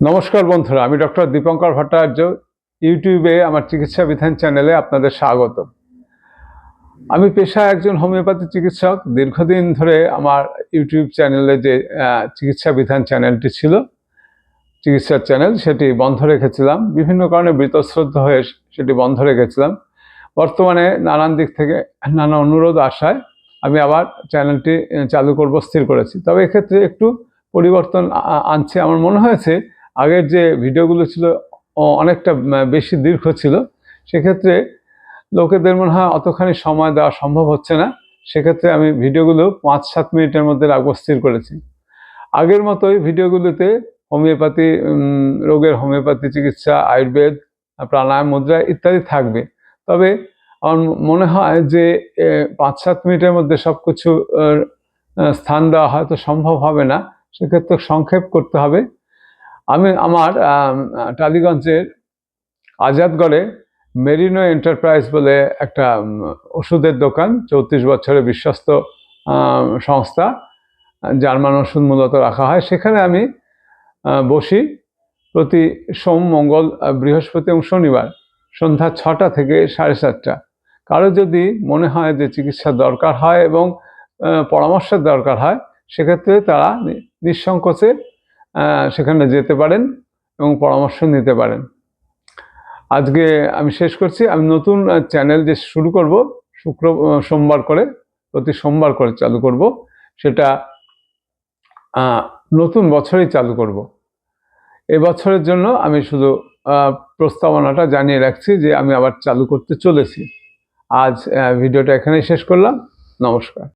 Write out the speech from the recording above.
নমস্কার বন্ধুরা, আমি ডক্টর দীপঙ্কর ভট্টাচার্য, ইউটিউবে আমার চিকিৎসা বিধান চ্যানেলে আপনাদের স্বাগত আমি পেশায় একজন হোমিওপ্যাথি চিকিৎসক, দীর্ঘদিন ধরে আমার ইউটিউব চ্যানেলে যে চিকিৎসা বিধান চ্যানেলটি ছিল, চিকিৎসার চ্যানেল, সেটি বন্ধ রেখেছিলাম। বিভিন্ন কারণে বৃতশ্রদ্ধ হয়ে সেটি বন্ধ রেখেছিলাম। বর্তমানে নানান দিক থেকে নানা অনুরোধ আসায় আমি আবার চ্যানেলটি চালু করব, স্থির করেছি। তবে এক্ষেত্রে একটু পরিবর্তন আনছে। আমার মনে হয়েছে আগের যে ভিডিওগুলো ছিল অনেকটা বেশি দীর্ঘ ছিল, সেক্ষেত্রে লোকেদের মনে হয় অতখানি সময় দেওয়া সম্ভব হচ্ছে না। সেক্ষেত্রে আমি ভিডিওগুলো পাঁচ, সাত মিনিটের মধ্যে রাখব, স্থির করেছি। আগের মতোই ভিডিওগুলোতে হোমিওপ্যাথি রোগের হোমিওপ্যাথি চিকিৎসা, আয়ুর্বেদ, প্রাণায়াম, মুদ্রা ইত্যাদি থাকবে। তবে আমার মনে হয় যে পাঁচ, সাত মিনিটের মধ্যে সব কিছু স্থান দেওয়া হয়তো সম্ভব হবে না। সেক্ষেত্রে সংক্ষেপ করতে হবে। আমি আমার টালিগঞ্জের আজাদগড়ে মেরিনো এন্টারপ্রাইজ বলে একটা ওষুধের দোকান, চৌত্রিশ বছরের বিশ্বস্ত সংস্থা, জার্মান ওষুধ মূলত রাখা হয়। সেখানে আমি বসি প্রতি সোম, মঙ্গল বৃহস্পতি এবং শনিবার সন্ধ্যা ছটা থেকে সাড়ে সাতটা। কারও যদি মনে হয় যে চিকিৎসার দরকার হয় এবং পরামর্শের দরকার হয়, সেক্ষেত্রে তারা নিঃসংকোচে সেখানে যেতে পারেন এবং পরামর্শ নিতে পারেন। আজকে আমি শেষ করছি। আমি নতুন চ্যানেল যে শুরু করব, শুক্র সোমবার করে, প্রতি সোমবার করে চালু করব। সেটা নতুন বছরেই চালু করব। বছরের জন্য আমি শুধু প্রস্তাবনাটা জানিয়ে রাখছি যে আমি আবার চালু করতে চলেছি। আজ ভিডিওটা এখানেই শেষ করলাম। নমস্কার।